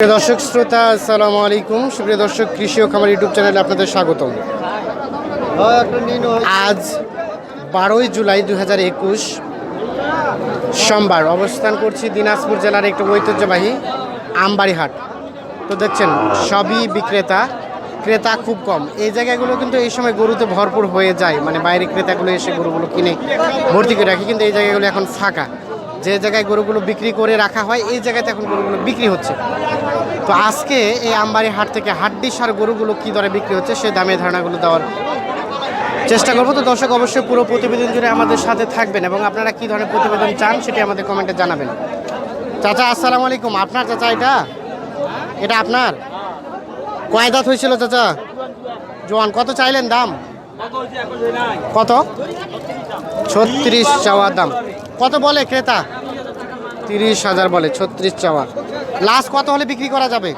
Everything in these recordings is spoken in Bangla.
দর্শক শ্রোতা, আসসালামু আলাইকুম। সুপ্রিয় দর্শক, কৃষি ও খামার ইউটিউব চ্যানেলে আপনাদের স্বাগতম। আজ বারোই জুলাই দু হাজার একুশ সোমবার অবস্থান করছি দিনাজপুর জেলার একটি ঐতিহ্যবাহী আমবাড়িহাট। তো দেখছেন, সবই বিক্রেতা, ক্রেতা খুব কম। এই জায়গাগুলো কিন্তু এই সময় গরুতে ভরপুর হয়ে যায়। মানে বাইরে ক্রেতাগুলো এসে গরুগুলো কিনে ভর্তি করে রাখে, কিন্তু এই জায়গাগুলো এখন ফাঁকা। যে জায়গায় গরুগুলো বিক্রি করে রাখা হয়, এই জায়গাতে এখন গরুগুলো বিক্রি হচ্ছে। তো আজকে এই আমবাড়ি হাট থেকে হাড্ডি সার গরুগুলো কী দরে বিক্রি হচ্ছে সে দামে ধারণাগুলো দেওয়ার চেষ্টা করব। তো দর্শক, অবশ্যই পুরো প্রতিবেদন জুড়ে আমাদের সাথে থাকবেন এবং আপনারা কী ধরনের প্রতিবেদন চান সেটি আমাদের কমেন্টে জানাবেন। চাচা, আসসালামু আলাইকুম। আপনার চাচা এটা? এটা আপনার? কয় দাঁত হয়েছিল চাচা? জোয়ান, কত চাইলেন দাম? কত? ছত্রিশ চাওয়ার দাম। কত বলে ক্রেতা? তিরিশ হাজার বলে, ছত্রিশ চাওয়া লাস্ট কত হলে বিক্রি করা যাবে?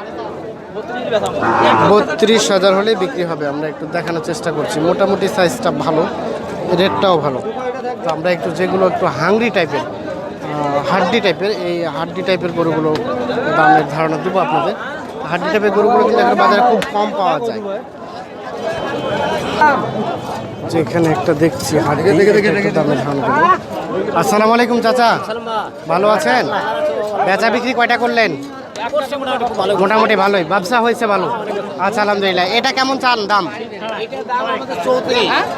বত্রিশ হাজার হলে বিক্রি হবে, আমরা একটু দেখানোর চেষ্টা করছি। মোটামুটি সাইজটা ভালো রেটটাও ভালো। তো আমরা একটু যেগুলো একটু হাংরি টাইপের হাড্ডি টাইপের এই হাড্ডি টাইপের গরুগুলো দামের ধারণা দেবো আপনাদের। হাড্ডি টাইপের গরুগুলো কিন্তু এখন বাজারে খুব কম পাওয়া যায়। যেখানে একটা দেখছি হাড্ডি দামের ধারণা আসসালামু আলাইকুম চাচা। ভালো আছেন? বেচা বিক্রি কয়টা করলেন? মোটামুটি ভালোই। ব্যবসা হয়েছে ভালো। আচ্ছা আলহামদুলিল্লাহ। এটা কেমন চান দাম?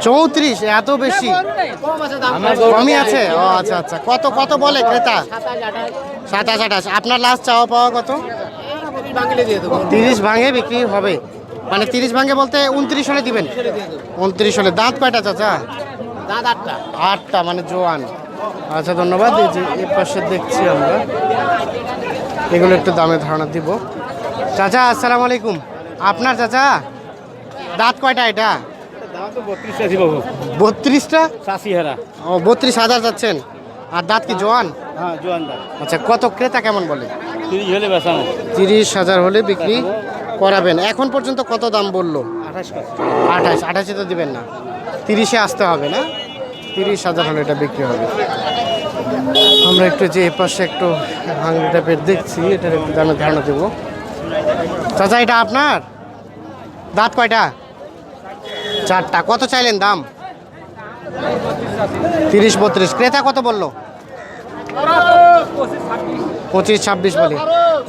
চৌত্রিশ এত বেশি। কমই আছে? ও আচ্ছা আচ্ছা। কত কত বলে ক্রেতা? সাতাশ আঠাশ। আপনার লাস্ট চাওয়া পাওয়া কত? তিরিশ ভাঙে বিক্রি হবে। মানে তিরিশ ভাঙে বলতে উনত্রিশ হলে দিবেন? উনত্রিশ হলে। দাঁত কয়টা চাচা? আটটা মানে জোয়ান। আচ্ছা ধন্যবাদ। এই যে এই পাশে দেখছি আমরা। এগুলো একটু দামে ধারণা দিব। চাচা আসসালামু আলাইকুম। আপনার চাচা? দাঁত কয়টা এটা? বত্রিশটা ও বত্রিশ হাজার যাচ্ছেন। আর দাঁত কি জোয়ান? আচ্ছা কত ক্রেতা কেমন বলে? তিরিশ হাজার হলে বিক্রি করাবেন। এখন পর্যন্ত কত দাম বলল? আঠাশ আঠাশে তো দিবেন না। তিরিশে আসতে হবে না? তিরিশ হাজার হলে এটা বিক্রি হবে। আমরা একটু যে এপাশে একটু হাঙ্গি টাইপের দেখছি, এটার একটু দামে ধারণা দেবো। চাচা, এটা আপনার? দাঁত কয়টা? চারটা। কত চাইলেন দাম? তিরিশ বত্রিশ। ক্রেতা কত বলল? পঁচিশ ছাব্বিশ বলে।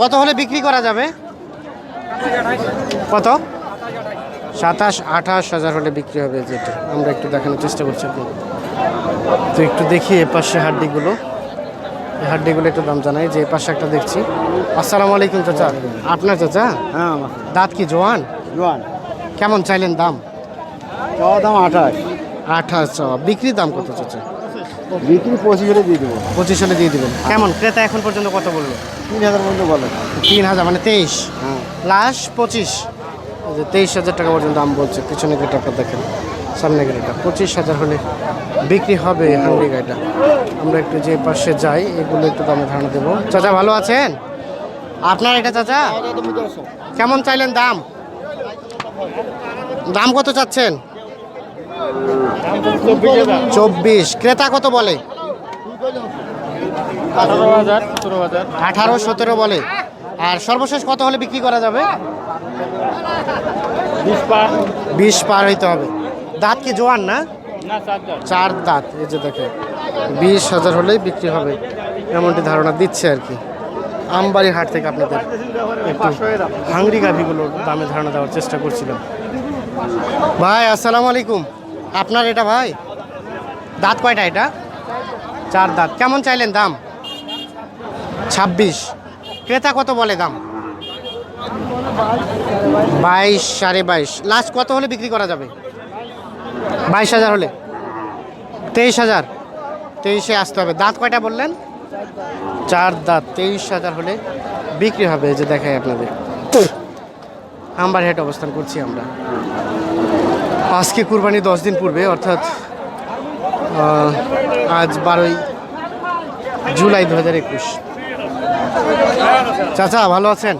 কত হলে বিক্রি করা যাবে? কত? সাতাশ আঠাশ হাজার হলে বিক্রি হবে যেটা। আমরা একটু দেখানোর চেষ্টা করছি তো একটু দেখি এ পাশে হাড্ডিগুলো। এই হাড্ডিগুলো একটু দাম জানাই যে এ পাশে একটা দেখছি। আসসালামু আলাইকুম চাচা। আপনার চাচা? হ্যাঁ দাঁত কি জোয়ান? জোয়ান। কেমন চাইলেন দাম? দাম আঠাশ। আঠাশ বিক্রির দাম কত চাচা? বিক্রি পঁচিশ হলে দিয়ে দেবো। পঁচিশ হলে দিয়ে দিবেন। কেমন? ক্রেতা এখন পর্যন্ত কত বলল? তিন হাজার পর্যন্ত বলে। তিন হাজার মানে তেইশ? হ্যাঁ। লাস্ট পঁচিশ? তেইশ হাজার টাকা পর্যন্ত দাম বলছে পিছনে টাকা দেখেন। সামনে গাড়িটা। পঁচিশ হাজার হলে বিক্রি হবে হাঙ্গি গাড়িটা। আমরা একটু যে পাশে যাই এগুলো একটু দামে ধারণা দেবো। চাচা ভালো আছেন? আপনার এটা চাচা? কেমন চাইলেন দাম? দাম কত চাচ্ছেন? চব্বিশ। ক্রেতা কত বলে? আঠারো সতেরো বলে। আর সর্বশেষ কত হলে বিক্রি করা যাবে? বিশ পার হইতে হবে। দাঁত কি জোয়ান না? চার দাঁত। এই যে দেখে বিশ হাজার হলেই বিক্রি হবে এমনটি ধারণা দিচ্ছে আর কি। আমবাড়ি হাট থেকে আপনাদের একটু হাংরি গাভিগুলোর দামে ধারণা দেওয়ার চেষ্টা করছিলাম। ভাই আসসালামু আলাইকুম। আপনার এটা ভাই? দাঁত কয়টা এটা? চার দাঁত। কেমন চাইলেন দাম? ছাব্বিশ। ক্রেতা কত বলে দাম? বাইশ সাড়ে বাইশ। লাস্ট কত হলে বিক্রি করা যাবে? বাইশ হাজার হলে। তেইশ হাজার। তেইশে আসতে হবে। দাঁত কয়টা বললেন? চার দাঁত। তেইশ হাজার হলে বিক্রি হবে। যে দেখাই আপনাদের। আম্বার হেড অবস্থান করছি আমরা। আজকে কুরবানি দশ দিন পূর্বে, অর্থাৎ আজ বারোই জুলাই দু হাজার একুশ। চাচা, ভালো আছেন?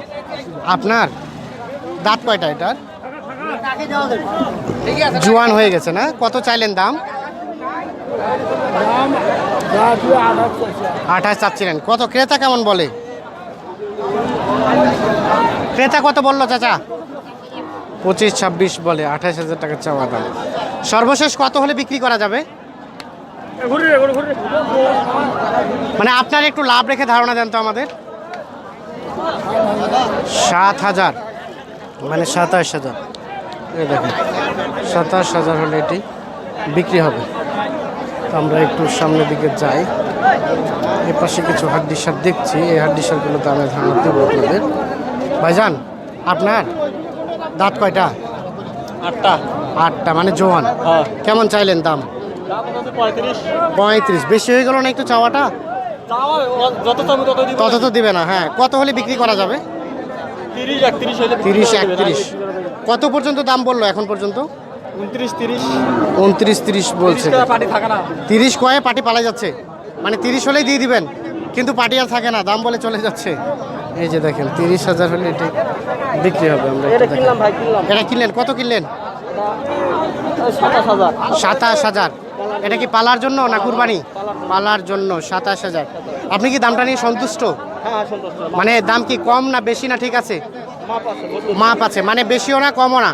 আপনার দাঁত কয়টা এটার? জোয়ান হয়ে গেছে না? কত চাইলেন দাম? আঠাশ চাচ্ছিলেন। কত? ক্রেতা কেমন বলে? ক্রেতা কত বলল চাচা? পঁচিশ ছাব্বিশ বলে আঠাশ হাজার টাকা চাওয়া দাম। সর্বশেষ কত হলে বিক্রি করা যাবে? মানে আপনার একটু লাভ রেখে ধারণা দেন তো আমাদের। সাত হাজার মানে সাতাশ হাজার। দেখেন সাতাশ হাজার হলে এটি বিক্রি হবে। তো আমরা একটু সামনের দিকে যাই। এ পাশে কিছু হাড্ডি সার দেখছি। এই হাড্ডি সারগুলো দামে ধারণা দেবো আপনাদের। ভাইজান আপনার দাঁত কয়টা? আটটা। আটটা মানে জোয়ান। হ্যাঁ। কেমন চাইলেন দাম? পঁয়ত্রিশ। বেশি হয়ে গেল না একটু চাওয়াটা? তত তো দিবে না হ্যাঁ। কত হলে বিক্রি করা যাবে? তিরিশ একত্রিশ তিরিশ একত্রিশ। কত পর্যন্ত দাম বলল এখন পর্যন্ত? উনত্রিশ তিরিশ। বলছে। তিরিশ কয়ে পাটি পালা যাচ্ছে। মানে তিরিশ হলেই দিয়ে দিবেন কিন্তু পাটি আর থাকে না দাম বলে চলে যাচ্ছে। এই যে দেখেন তিরিশ হাজার হলে এটি বিক্রি হবে আমরা এটা কিনলেন কত কিনলেন? সাতাশ হাজার। এটা কি পালার জন্য না কুরবানি? পালার জন্য সাতাশ হাজার। আপনি কি দামটা নিয়ে সন্তুষ্ট? মানে দাম কি কম না বেশি না ঠিক আছে? মাপ আছে মানে বেশিও না কমও না।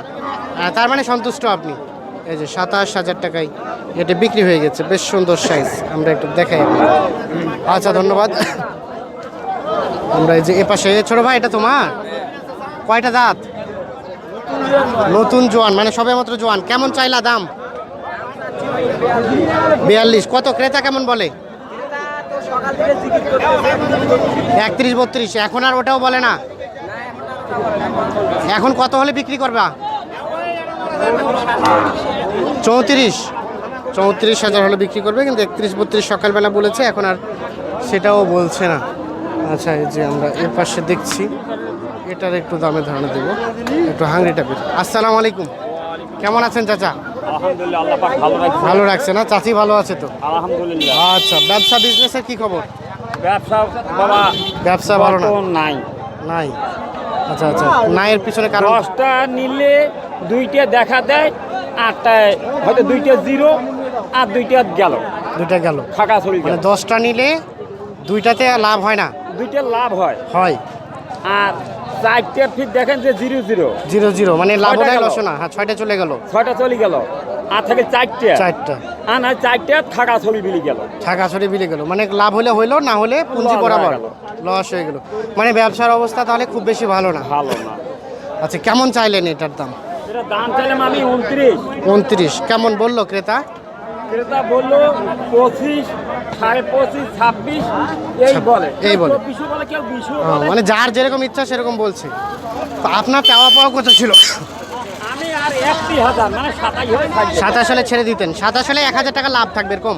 তার মানে সন্তুষ্ট আপনি। এই যে সাতাশ হাজার টাকায় এটা বিক্রি হয়ে গেছে বেশ সুন্দর সাইজ আমরা একটু দেখাই আচ্ছা ধন্যবাদ। আমরা এই যে এ পাশে ছোট ভাই এটা তোমার? কয়টা দাঁত? নতুন জোয়ান মানে সবে মাত্র জোয়ান। কেমন চাইলা দাম? বিয়াল্লিশ। কত ক্রেতা কেমন বলে? একত্রিশ বত্রিশ, এখন আর ওটাও বলে না। এখন কত হলে বিক্রি করবা? চৌত্রিশ। চৌত্রিশ হাজার হলে বিক্রি করবে, কিন্তু একত্রিশ বত্রিশ সকালবেলা বলেছে, এখন আর সেটাও বলছে না। আচ্ছা এই যে আমরা এর পাশে দেখছি, এটার একটু দামে ধারণা দেবো। একটু হাংরি টাইপের। আসসালামু আলাইকুম। কেমন আছেন, চাচা? আলহামদুলিল্লাহ আল্লাহ পাক ভালো রাখছে। ভালো রাখছে না? চাচি ভালো আছে তো? আলহামদুলিল্লাহ। আচ্ছা ব্যবসা বিজনেসের কি খবর? ব্যবসা বাবা ব্যবসা ভালো না? নাই। নাই? আচ্ছা আচ্ছা নাইয়ের পিছনে কারণ? দশটা নিলে দুইটা দেখা দেয় আটটায় হয়তো দুইটা জিরো আর দুইটা গেল। দুইটা গেল। ফাঁকা চলে মানে গেল দশটা নিলে দুইটাতে লাভ হয় না? দুইটা লাভ হয়। হয়। আর চারটে ফিট দেখেন যে জিরো জিরো জিরো জিরো মানে লাভ নাই গেল। লসও না। হ্যাঁ ছয়টা চলে গেল। ছয়টা চলে গেল। আর থেকে চারটে। চারটা। আর না চারটে থাকা চলি বিলি গেল। ছাগা ছড়ে বিলে গেল। মানে লাভ হলে হইল না হলে পুঁজি লস বরাবর। লস হয়ে গেল। মানে ব্যবসার অবস্থা তাহলে খুব বেশি ভালো না। ভালো না। আচ্ছা কেমন চাইলেন এটার দাম? এটা দাম চাইলাম আমি উনত্রিশ। উনত্রিশ। কেমন বলল ক্রেতা? ক্রেতা বলল পঁচিশ সাড়ে পঁচিশ ছাব্বিশ এই বলে। এই বলে। বিশু বলে কেউ বিশু মানে যার যেরকম ইচ্ছা সেরকম বলছে। তো আপনার চাওয়া পাওয়া কত ছিল? আমি আর একটি হাজার মানে সাতাশ সালে ছেড়ে দিতেন। সাতাশ সালে এক হাজার টাকা লাভ থাকবে এরকম?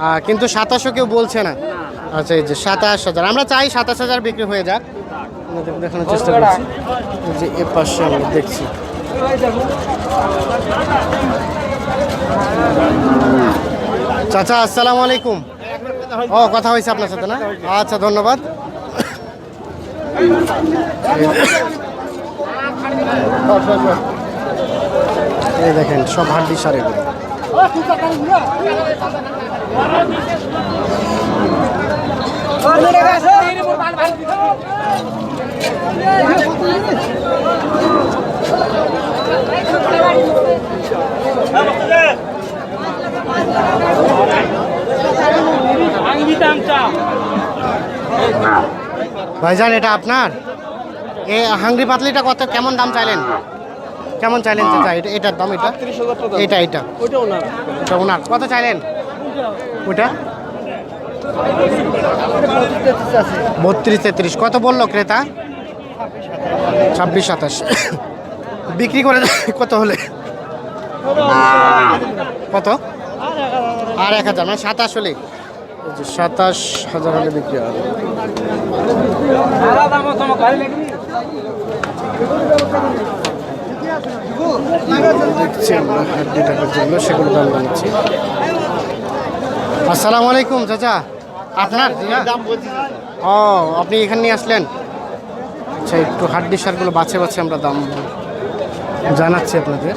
হ্যাঁ। কিন্তু সাতাশও কেউ বলছে না। আচ্ছা এই যে সাতাশ হাজার। আমরা চাই সাতাশ হাজার বিক্রি হয়ে যাক। আপনাদের দেখানোর চেষ্টা করছি। যে এ পাশে আমরা দেখছি। চাচা, আসসালামু আলাইকুম। ও, কথা হয়েছে আপনার সাথে না? আচ্ছা ধন্যবাদ। এই দেখেন, সব হাড্ডি সার দিতাম চা ভাইজান, এটা আপনার? এ হাঙ্গরি পাতলিটা কত, কেমন দাম চাইলেন? কেমন চাইলেন এটা? এটার দাম এটা? এটা এটা। এটা ওনার। কত চাইলেন? ওটা বত্রিশ তেত্রিশ। কত বলল ক্রেতা? ছাব্বিশ সাতাশ। বিক্রি করে কত হলে? কত? আর এক হাজার মানে সাতাশ হলে সাতাশ হাজার হলে বিক্রি হবে। দেখছি আমরা হাড্ডি টাকার জন্য সেগুলো দাম জানাচ্ছি। আসসালামু আলাইকুম চাচা। আপনার? ও আপনি এখানে নিয়ে আসলেন? আচ্ছা একটু হাড্ডি সারগুলো বাছে বাছে আমরা দাম জানাচ্ছি আপনাদের।